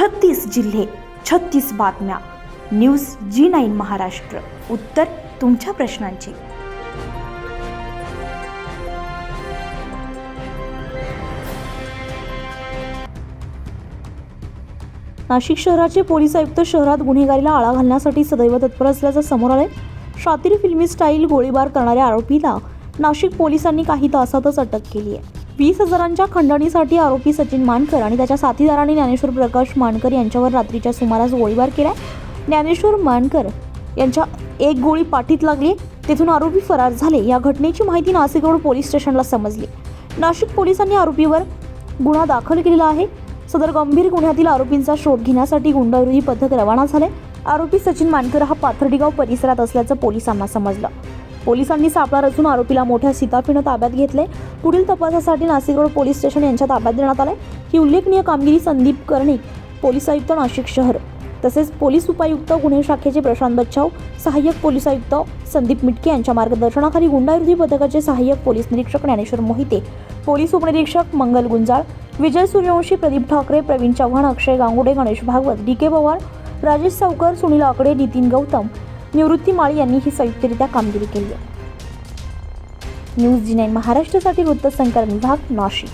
छत्तीस जिल्हे छत्तीस बातम्या. News G nine Maharashtra. उत्तर तुमच्या प्रश्नांची. नाशिक शहराचे पोलीस आयुक्त शहरात गुन्हेगारीला आळा घालण्यासाठी सदैव तत्पर असल्याचं समोर आलंय. शातीर फिल्मी स्टाईल गोळीबार करणाऱ्या आरोपीला नाशिक पोलिसांनी काही तासातच अटक केली आहे वीस हजारांच्या खंडणीसाठी आरोपी सचिन मानकर आणि त्याच्या साथीदारांनी ज्ञानेश्वर प्रकाश मानकर यांच्यावर रात्रीच्या सुमारास गोळीबार केला ज्ञानेश्वर मानकर यांच्या एक गोळी पाठीत लागली. तेथून आरोपी फरार झाले. या घटनेची माहिती नाशिक रोड पोलीस स्टेशनला समजली. नाशिक पोलिसांनी आरोपीवर गुन्हा दाखल केलेला आहे. सदर गंभीर गुन्ह्यातील आरोपींचा शोध घेण्यासाठी गुंडविरोधी पथक रवाना झाले. आरोपी सचिन मानकर हा पाथर्डीगाव परिसरात असल्याचं पोलिसांना समजलं. पोलिसांनी सापळा रचून आरोपीला मोठ्या सीताफीनं ताब्यात घेतले पुढील तपासासाठी नाशिक रोड पोलीस स्टेशन यांच्या ताब्यात देण्यात आले ही उल्लेखनीय कामगिरी संदीप कर्णिक पोलीस आयुक्त नाशिक शहर. तसेच पोलीस उपायुक्त गुन्हे शाखेचे प्रशांत बच्छाव सहाय्यक पोलीस आयुक्त संदीप मिटके यांच्या मार्गदर्शनाखाली गुंडाविरोधी पथकाचे सहाय्यक पोलीस निरीक्षक ज्ञानेश्वर मोहिते पोलीस उपनिरीक्षक मंगल गुंजाळ विजय सूर्यवंशी प्रदीप ठाकरे प्रवीण चव्हाण अक्षय गांगुडे गणेश भागवत डी के पवार राजेश सावकर सुनील आकडे नितीन गौतम निवृत्ती माळी यांनी ही संयुक्तरित्या कामगिरी केली आहे. न्यूज जी नाईन महाराष्ट्रासाठी वृत्तसंकलन विभाग नाशिक.